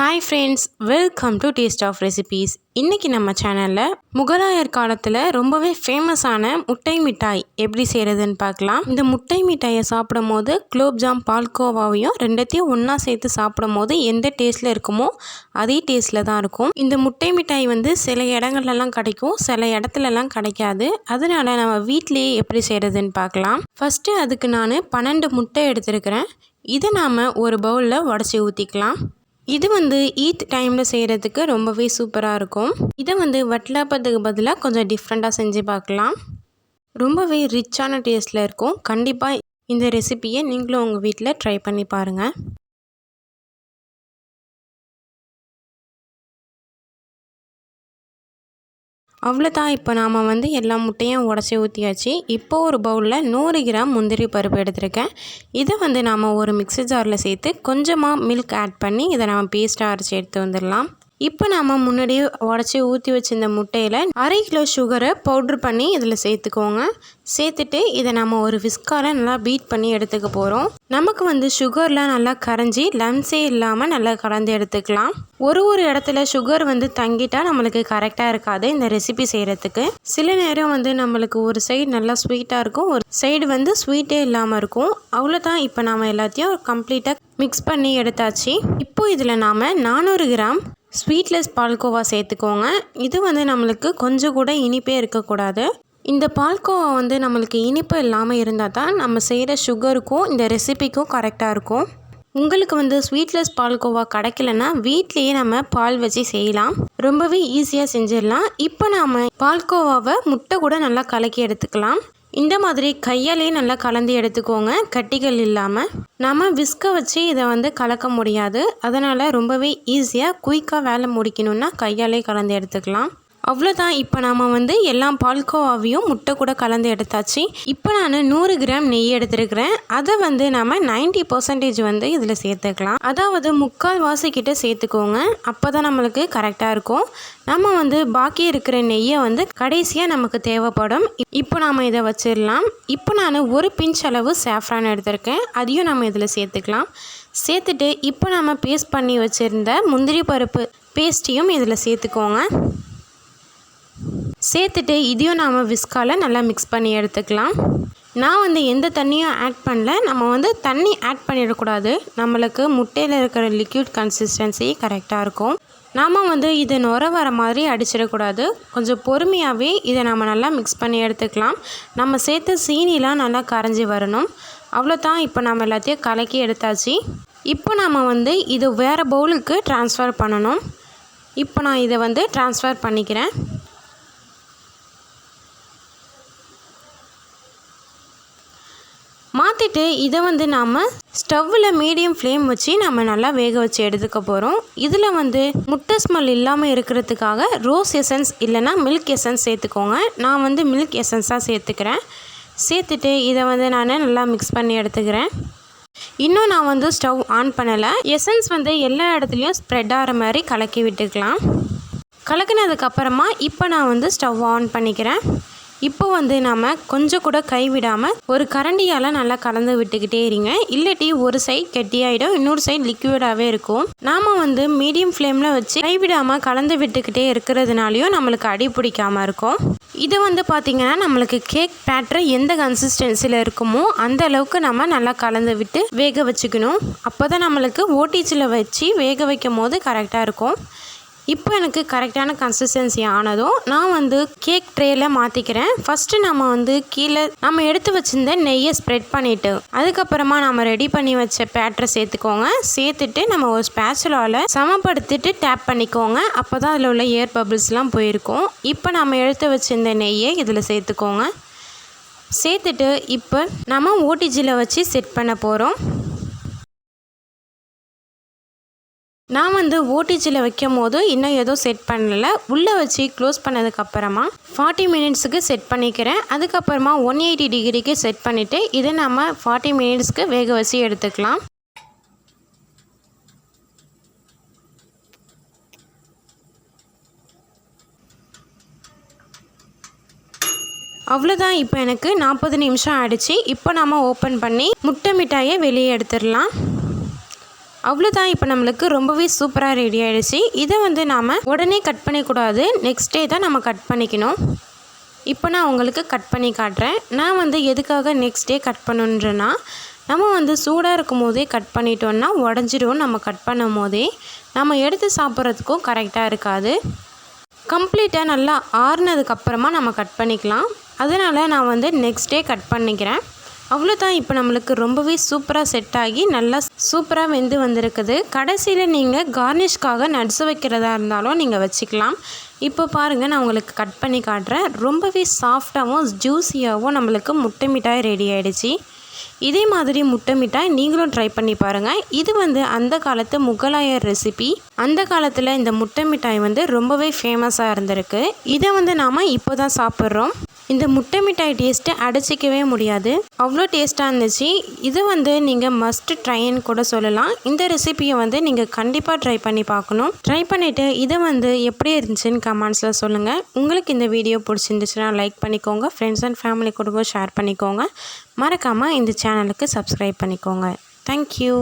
Hi friends welcome to taste of recipes இன்றைக்கி நம்ம சேனலில் முகலாயர் காலத்தில் ரொம்பவே ஃபேமஸான முட்டை மிட்டாய் எப்படி செய்கிறதுன்னு பார்க்கலாம். இந்த முட்டை மிட்டாயை சாப்பிடும் போது குலோப்ஜாம் பால்கோவாவையும் ரெண்டத்தையும் ஒன்றா சேர்த்து சாப்பிடும் போது எந்த டேஸ்ட்டில் இருக்குமோ அதே டேஸ்ட்டில் தான் இருக்கும். இந்த முட்டை மிட்டாய் வந்து சில இடங்கள்லாம் கிடைக்கும் சில இடத்துலலாம் கிடைக்காது. அதனால் நம்ம வீட்டிலேயே எப்படி செய்கிறதுன்னு பார்க்கலாம். ஃபஸ்ட்டு அதுக்கு நான் பன்னெண்டு முட்டை எடுத்திருக்கிறேன். இதை நாம் ஒரு பவுலில் உடச்சி ஊற்றிக்கலாம் இது வந்து ஈத் டைமில் செய்கிறதுக்கு ரொம்பவே சூப்பராக இருக்கும். இதை வந்து வட்டலாப்பத்துக்கு பதிலாக கொஞ்சம் டிஃப்ரெண்ட்டாக செஞ்சு பார்க்கலாம். ரொம்பவே ரிச்சான டேஸ்ட்டில் இருக்கும். கண்டிப்பாக இந்த ரெசிப்பியை நீங்களும் உங்கள் வீட்டில் ட்ரை பண்ணி பாருங்கள் அவ்வளோதான் இப்போ நாம் வந்து எல்லா முட்டையும் உடச்சி ஊற்றியாச்சு இப்போ ஒரு பவுலில் நூறு கிராம் முந்திரி பருப்பு எடுத்திருக்கேன். இதை வந்து நாம் ஒரு மிக்ஸி ஜாரில் சேர்த்து கொஞ்சமாக மில்க் ஆட் பண்ணி இதை நம்ம பேஸ்ட்டாக அரைச்சி எடுத்து வந்துடலாம். இப்போ நாம் முன்னாடியே உடச்சி ஊற்றி வச்சிருந்த முட்டையில் அரை கிலோ சுகரை பவுட்ரு பண்ணி இதில் சேர்த்துக்கோங்க. சேர்த்துட்டு இதை நம்ம ஒரு விஸ்கால் நல்லா பீட் பண்ணி எடுத்துக்க போகிறோம் நமக்கு வந்து சுகர்லாம் நல்லா கரைஞ்சி லம்ஸே இல்லாமல் நல்லா கலந்து எடுத்துக்கலாம். ஒரு ஒரு இடத்துல சுகர் வந்து தங்கிட்டால் நம்மளுக்கு கரெக்டாக இருக்காது இந்த ரெசிபி செய்கிறதுக்கு சில நேரம் வந்து நம்மளுக்கு ஒரு சைடு நல்லா ஸ்வீட்டாக இருக்கும் ஒரு சைடு வந்து ஸ்வீட்டே இல்லாமல் இருக்கும். அவ்வளோதான் இப்போ நாம் எல்லாத்தையும் கம்ப்ளீட்டாக மிக்ஸ் பண்ணி எடுத்தாச்சு. இப்போ இதில் நாம் நானூறு கிராம் ஸ்வீட்லெஸ் பால்கோவா சேர்த்துக்கோங்க. இது வந்து நம்மளுக்கு கொஞ்சம் கூட இனிப்பே இருக்கக்கூடாது. இந்த பால்கோவா வந்து நம்மளுக்கு இனிப்பு இல்லாமல் இருந்தால் தான் நம்ம செய்கிற சுகருக்கும் இந்த ரெசிபிக்கும் கரெக்டாக இருக்கும். உங்களுக்கு வந்து ஸ்வீட்லெஸ் பால்கோவா கிடைக்கலன்னா வீட்லேயே நம்ம பால் வச்சு செய்யலாம். ரொம்பவே ஈஸியாக செஞ்சிடலாம். இப்போ நாம் பால்கோவாவை முட்டை கூட நல்லா கலக்கி எடுத்துக்கலாம். இந்த மாதிரி கையாலே நல்லா கலந்து எடுத்துக்கோங்க கட்டிகள் இல்லாமல் நம்ம விஸ்கை வச்சு இதை வந்து கலக்க முடியாது. அதனால் ரொம்பவே ஈஸியாக குயிக்காக வேலை முடிக்கணுன்னா கையாலே கலந்து எடுத்துக்கலாம். அவ்வளோதான் இப்போ நாம் வந்து எல்லா பால்கோவாவையும் முட்டை கூட கலந்து எடுத்தாச்சு. இப்போ நான் நூறு கிராம் நெய் எடுத்துருக்கிறேன். அதை வந்து நம்ம நைன்டி பர்சன்டேஜ் வந்து இதில் சேர்த்துக்கலாம். அதாவது முக்கால் வாசிக்கிட்ட சேர்த்துக்கோங்க. அப்போ தான் நம்மளுக்கு கரெக்டாக இருக்கும். நம்ம வந்து பாக்கி இருக்கிற நெய்யை வந்து கடைசியாக நமக்கு தேவைப்படும். இப்போ நாம் இதை வச்சிடலாம். இப்போ நான் ஒரு பிஞ்ச் அளவு சேஃப்ரான் எடுத்திருக்கேன். அதையும் நம்ம இதில் சேர்த்துக்கலாம். சேர்த்துட்டு இப்போ நம்ம பேஸ்ட் பண்ணி வச்சுருந்த முந்திரி பருப்பு பேஸ்ட்டையும் இதில் சேர்த்துக்கோங்க. சேர்த்துட்டு இதையும் நாம் விஸ்காவில் நல்லா மிக்ஸ் பண்ணி எடுத்துக்கலாம். நான் வந்து எந்த தண்ணியும் ஆட் பண்ணல. நம்ம வந்து தண்ணி ஆட் பண்ணிடக்கூடாது. நம்மளுக்கு முட்டையில் இருக்கிற லிக்யூட் கன்சிஸ்டன்சி கரெக்டாக இருக்கும். நாம் வந்து இதை நுர வர மாதிரி அடிச்சிடக்கூடாது. கொஞ்சம் பொறுமையாகவே இதை நம்ம நல்லா மிக்ஸ் பண்ணி எடுத்துக்கலாம். நம்ம சேர்த்த சீனிலாம் நல்லா கரைஞ்சி வரணும். அவ்வளோதான் இப்போ நம்ம எல்லாத்தையும் கலக்கி எடுத்தாச்சு. இப்போ நாம் வந்து இது வேறு பவுலுக்கு ட்ரான்ஸ்ஃபர் பண்ணணும். இப்போ நான் இதை வந்து ட்ரான்ஸ்ஃபர் பண்ணிக்கிறேன். மாற்றிட்டு இதை வந்து நாம் ஸ்டவ்வில் மீடியம் ஃப்ளேம் வச்சு நம்ம நல்லா வேக வச்சு எடுத்துக்க போகிறோம் இதில் வந்து முட்டை ஸ்மெல் இல்லாமல் இருக்கிறதுக்காக ரோஸ் எசன்ஸ் இல்லைனா மில்க் எசன்ஸ் சேர்த்துக்கோங்க. நான் வந்து மில்க் எசன்ஸாக சேர்த்துக்கிறேன். சேர்த்துட்டு இதை வந்து நான் நல்லா மிக்ஸ் பண்ணி எடுத்துக்கிறேன். இன்னும் நான் வந்து ஸ்டவ் ஆன் பண்ணலை. எசன்ஸ் வந்து எல்லா இடத்துலையும் ஸ்ப்ரெட் ஆகிற மாதிரி கலக்கி விட்டுக்கலாம். கலக்கினதுக்கப்புறமா இப்போ நான் வந்து ஸ்டவ் ஆன் பண்ணிக்கிறேன். இப்போ வந்து நாம் கொஞ்சம் கூட கைவிடாமல் ஒரு கரண்டியால் நல்லா கலந்து விட்டுக்கிட்டே இருங்க. இல்லாட்டி ஒரு சைட் கெட்டியாயிடும் இன்னொரு சைட் லிக்விடாகவே இருக்கும். நாம் வந்து மீடியம் ஃப்ளேமில் வச்சு கைவிடாமல் கலந்து விட்டுக்கிட்டே இருக்கிறதுனாலையும் நம்மளுக்கு அடி பிடிக்காமல் இருக்கும். இது வந்து பார்த்திங்கன்னா நம்மளுக்கு கேக் பேட்டர் எந்த கன்சிஸ்டன்சியில் இருக்குமோ அந்த அளவுக்கு நம்ம நல்லா கலந்து விட்டு வேக வச்சுக்கணும். அப்போ தான் நம்மளுக்கு ஓடிச்சில் வச்சு வேக வைக்கும் போது கரெக்டாக இருக்கும். இப்போ எனக்கு கரெக்டான கன்சிஸ்டன்சி ஆனதும் நான் வந்து கேக் ட்ரேயில் மாற்றிக்கிறேன் ஃபஸ்ட்டு நம்ம வந்து கீழே நம்ம எடுத்து வச்சுருந்த நெய்யை ஸ்ப்ரெட் பண்ணிவிட்டு அதுக்கப்புறமா நம்ம ரெடி பண்ணி வச்ச பேட்டரை சேர்த்துக்கோங்க. சேர்த்துட்டு நம்ம ஒரு ஸ்பேச்சுலாவில் சமப்படுத்திட்டு டேப் பண்ணிக்கோங்க. அப்போ தான் அதில் உள்ள ஏர் பபிள்ஸ்லாம் போயிருக்கும். இப்போ நம்ம எடுத்து வச்சுருந்த நெய்யை இதில் சேர்த்துக்கோங்க. சேர்த்துட்டு இப்போ நம்ம ஓடிஜியில் வச்சு செட் பண்ண போகிறோம் நான் வந்து ஓடிஜியில் வைக்கும் போது இன்னும் எதுவும் செட் பண்ணலை. உள்ளே வச்சு க்ளோஸ் பண்ணதுக்கப்புறமா ஃபார்ட்டி மினிட்ஸுக்கு செட் பண்ணிக்கிறேன். அதுக்கப்புறமா ஒன் எயிட்டி டிகிரிக்கு செட் பண்ணிவிட்டு இதை நம்ம ஃபார்ட்டி மினிட்ஸ்க்கு வேக வச்சு எடுத்துக்கலாம். அவ்வளோதான் இப்போ எனக்கு நாற்பது நிமிஷம் ஆகிடுச்சி இப்போ நம்ம ஓப்பன் பண்ணி முட்டை மிட்டாயை வெளியே எடுத்துடலாம். அவ்வளோதான் இப்போ நம்மளுக்கு ரொம்பவே சூப்பராக ரெடி ஆகிடுச்சு இதை வந்து நாம் உடனே கட் பண்ணிக்கூடாது. நெக்ஸ்ட் டே தான் நம்ம கட் பண்ணிக்கணும். இப்போ நான் உங்களுக்கு கட் பண்ணி காட்டுறேன். நான் வந்து எதுக்காக நெக்ஸ்ட் டே கட் பண்ணுன்றேன்னா நம்ம வந்து சூடாக இருக்கும் போதே கட் பண்ணிட்டோன்னா உடஞ்சிடும் நம்ம கட் பண்ணும் போதே. நம்ம எடுத்து சாப்பிட்றதுக்கும் கரெக்டாக இருக்காது. கம்ப்ளீட்டாக நல்லா ஆறுனதுக்கப்புறமா நம்ம கட் பண்ணிக்கலாம். அதனால் நான் வந்து நெக்ஸ்ட் டே கட் பண்ணிக்கிறேன். அவ்வளோதான் இப்போ நம்மளுக்கு ரொம்பவே சூப்பராக செட் ஆகி நல்லா சூப்பராக வெந்து வந்திருக்குது. கடைசியில் நீங்கள் கார்னிஷ்காக நட்ஸ் வைக்கிறதா இருந்தாலும் நீங்கள் வச்சுக்கலாம். இப்போ பாருங்கள் நான் உங்களுக்கு கட் பண்ணி காட்டுறேன். ரொம்பவே சாஃப்டாகவும் ஜூஸியாகவும் நம்மளுக்கு முட்டை மிட்டாய் ரெடி ஆகிடுச்சி இதே மாதிரி முட்டை மிட்டாய் நீங்களும் ட்ரை பண்ணி பாருங்கள் இது வந்து அந்த காலத்து முகலாயர் ரெசிபி அந்த காலத்தில் இந்த முட்டை மிட்டாய் வந்து ரொம்பவே ஃபேமஸாக இருந்திருக்கு. இதை வந்து நாம் இப்போ தான் சாப்பிட்றோம். இந்த முட்டை மிட்டாய் டேஸ்ட்டு அடைச்சிக்கவே முடியாது. அவ்வளோ டேஸ்ட்டாக இருந்துச்சு. இது வந்து நீங்கள் மஸ்ட் ட்ரைன்னு கூட சொல்லலாம். இந்த ரெசிபியை வந்து நீங்கள் கண்டிப்பாக ட்ரை பண்ணி பார்க்கணும். ட்ரை பண்ணிவிட்டு இதை வந்து எப்படி இருந்துச்சுன்னு கமெண்ட்ஸில் சொல்லுங்கள் உங்களுக்கு இந்த வீடியோ பிடிச்சிருந்துச்சுன்னா லைக் பண்ணிக்கோங்க. ஃப்ரெண்ட்ஸ் அண்ட் ஃபேமிலி கூட ஷேர் பண்ணிக்கோங்க. மறக்காமல் இந்த சேனலுக்கு சப்ஸ்கிரைப் பண்ணிக்கோங்க. தேங்க்யூ